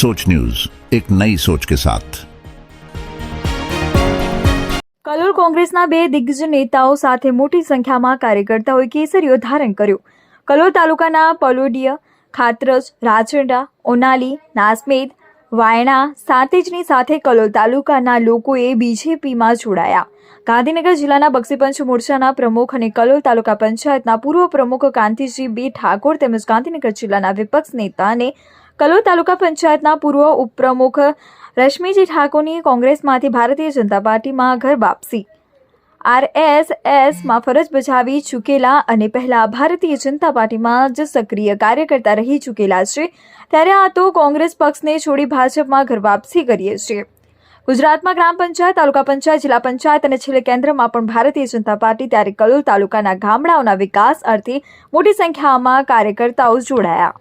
सोच न्यूज एक नई सोच के साथ કલોલ કોંગ્રેસના બે દિગ્ગજ નેતાઓ સાથે મોટી સંખ્યામાં કાર્યકર્તાઓએ કેસરીઓ ધારણ કર્યું કલોલ તાલુકાના પલોડિય ખાત્રજ રાજંડા ઓનાલી નાસમેદ વાયણા સાતેજની સાથે કલોલ તાલુકાના લોકોએ બીજેપીમાં જોડાયા ગાંધીનગર જિલ્લાના બક્ષીપંચ મોરચાના પ્રમુખ અને કલોલ તાલુકા પંચાયતના પૂર્વ પ્રમુખ કાંતિજી બી ઠાકોર તેમજ ગાંધીનગર જિલ્લાના વિપક્ષ નેતા અને કલોલ તાલુકા પંચાયતના પૂર્વ ઉપપ્રમુખ રશ્મિજી ઠાકોરની કોંગ્રેસમાંથી ભારતીય જનતા પાર્ટીમાં ઘર વાપસી. આરએસએસમાં ફરજ બજાવી ચૂકેલા અને પહેલા ભારતીય જનતા પાર્ટીમાં જ સક્રિય કાર્યકર્તા રહી ચૂકેલા છે, ત્યારે આ તો કોંગ્રેસ પક્ષને છોડી ભાજપમાં ઘર વાપસી કરીએ છીએ. ગુજરાતમાં ગ્રામ પંચાયત, તાલુકા પંચાયત, જિલ્લા પંચાયત અને છેલ્લે કેન્દ્રમાં પણ ભારતીય જનતા પાર્ટી, ત્યારે કલોલ તાલુકાના ગામડાઓના વિકાસ અર્થે મોટી સંખ્યામાં કાર્યકર્તાઓ જોડાયા.